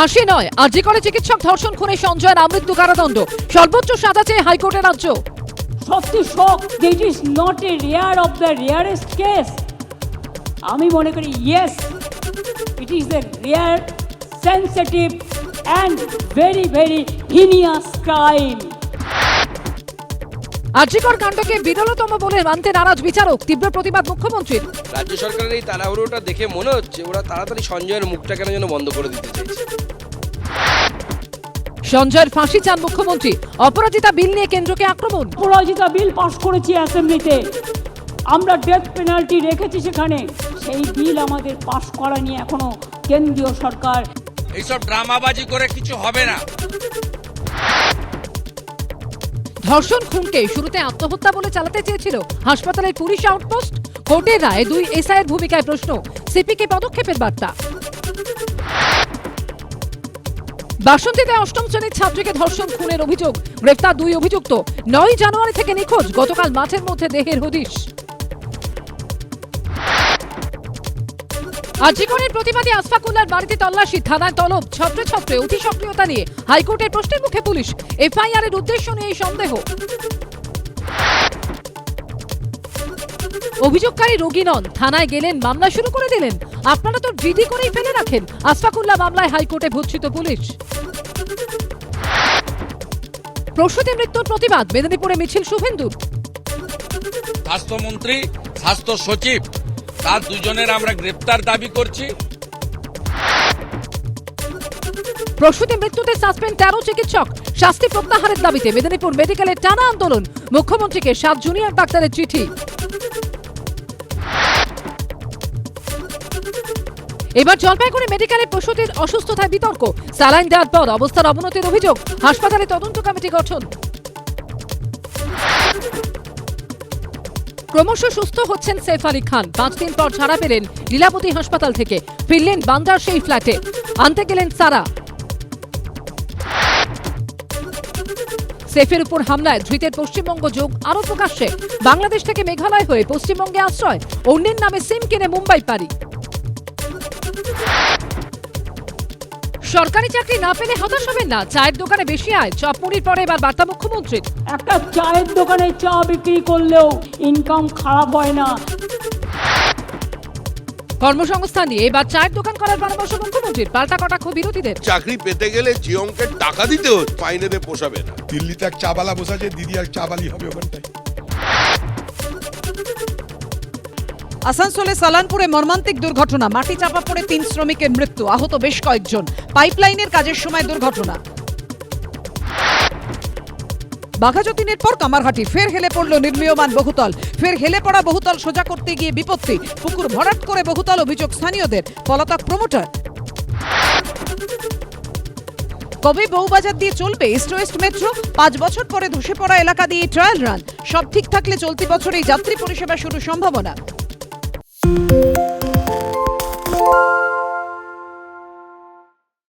ফাঁসি নয়। আরজি করে চিকিৎসক ধর্ষণ খুনে সঞ্জয়ের আমৃত্যু কারাদণ্ড। সর্বোচ্চ সাজা চেয়ে হাইকোর্টের রাজ্য সত্যি শোক যে it is not a rare of the rarest case আমি মনে করি yes it is a rare sensitive and very very heinous crime RG Kar কাণ্ডকে বিরলতম বলে মানতে নারাজ বিচারক তীব্র প্রতিবাদ মুখ্যমন্ত্রীর। রাজ্য সরকারের এই তাড়াহুড়োটা দেখে মনে হচ্ছে ওরা তাড়াতাড়ি সঞ্জয়ের মুখটা কেন যেন বন্ধ করে দিতে চাইছে। সঞ্জয়ের ফাঁসি চান মুখ্যমন্ত্রী। অপরাজিতা বিল নিয়ে কেন্দ্রকে আক্রমণ। অপরাজিতা বিল পাশ করেছি অ্যাসেম্বলিতে। আমরা ডেথ পেনাল্টি রেখেছি সেখানে। সেই বিল আমাদের পাশ করা নিয়ে এখনও কেন্দ্রীয় সরকার। এইসব ড্রামাবাজি করে কিছু হবে না। ধর্ষণ খুনকে শুরুতে আত্মহত্যা বলে চালাতে চেয়েছিল হাসপাতালের পুলিশ আউটপোস্ট। কোর্টের রায় দুই এসআইয়ের ভূমিকায় প্রশ্ন সিপিকে পদক্ষেপের বার্তা। বাসন্তীতে অষ্টম শ্রেণির ছাত্রীকে ধর্ষণ, খুনের অভিযোগ। গ্রেফতার দুই অভিযুক্ত। নয় জানুয়ারি থেকে নিখোঁজ। গতকাল মাঠের মধ্যে দেহের হদিশ। আজীবনের প্রতিবাদী আসফাকুল্লার বাড়িতে তল্লাশি। থানায় তলব। ছত্রে ছত্রে অতি সক্রিয়তা নিয়ে হাইকোর্টের প্রশ্নের মুখে পুলিশ। এফআইআর এর উদ্দেশ্য নিয়ে সন্দেহ। অভিযোগকারী রোগী নন। থানায় গেলেন মামলা শুরু করে দিলেন। আপনারা তো জিডি করেই ফেলে রাখেন। আসফাকুল্লাহ মামলায় হাইকোর্টে ভর্তিত পুলিশ। প্রসূতি মৃত্যুর প্রতিবাদ মেদিনীপুরে মিছিল শুভেন্দুর স্বাস্থ্যমন্ত্রী স্বাস্থ্য সচিব তার দুজনের আমরা গ্রেপ্তার দাবি করছি। প্রসূতি মৃত্যুতে সাসপেন্ড তেরো চিকিৎসক। শাস্তি প্রত্যাহারের দাবিতে মেদিনীপুর মেডিকেলের টানা আন্দোলন। মুখ্যমন্ত্রীকে সাত জুনিয়র ডাক্তারের চিঠি। এবার জলপাইগুড়ি মেডিকেলে প্রসূতির অসুস্থতায় বিতর্ক। স্যালাইন দেওয়ার পর অবস্থার অবনতির অভিযোগ। হাসপাতালে তদন্ত কমিটি গঠন। ক্রমশ সুস্থ হচ্ছেন সৈফ আলী খান। পাঁচ দিন পর ছাড়া পেলেন লীলাবতী হাসপাতাল থেকে। ফিরলেন বান্দার সেই ফ্ল্যাটে। আনতে গেলেন সারা। সেফের উপর হামলায় ধৃতের পশ্চিমবঙ্গ যোগ আরও প্রকাশ্যে। বাংলাদেশ থেকে মেঘালয় হয়ে পশ্চিমবঙ্গে আশ্রয়। অন্যের নামে সিম কিনে মুম্বাই পারি সরকারি চাকরি না পেলে হতাশ হবেন না। চায়ের দোকানে বেশি আয়। চপমুড়ির পরে এবার বার্তা মুখ্যমন্ত্রীর। একটা চায়ের দোকানে চা বিক্রি করলেও ইনকাম খারাপ হয় না। কর্মসংস্থান নিয়ে এবার চায়ের দোকান করার পরামর্শ মুখ্যমন্ত্রীর। পাল্টা কটাক্ষ বিরোধীদের। চাকরি পেতে গেলে যে অঙ্কের টাকা দিতে হচ্ছে মাইনেতে পোষাবে না। দিল্লিতে এক চাবালা বসাছে দিদি আর চাবালি হবে ওখানটায়। আসানসোলে সালানপুরে মর্মান্তিক দুর্ঘটনা। মাটি চাপা পড়ে তিন শ্রমিকের মৃত্যু। আহত বেশ কয়েকজন। পাইপলাইনের কাজের সময় দুর্ঘটনা। বাঘাযতীনের পর কামারহাটি। ফের হেলে পড়ল নির্মীয়মান বহুতল। ফের হেলে পড়া বহুতল সোজা করতে গিয়ে বিপত্তি। পুকুর ভরাট করে বহুতল অভিযোগ স্থানীয়দের। পলাতক প্রমোটার কবে বউবাজার দিয়ে চলবে ইস্ট ওয়েস্ট মেট্রো? পাঁচ বছর পরে ধসে পড়া এলাকা দিয়ে ট্রায়াল রান। সব ঠিক থাকলে চলতি বছরেই যাত্রী পরিষেবা শুরু সম্ভাবনা।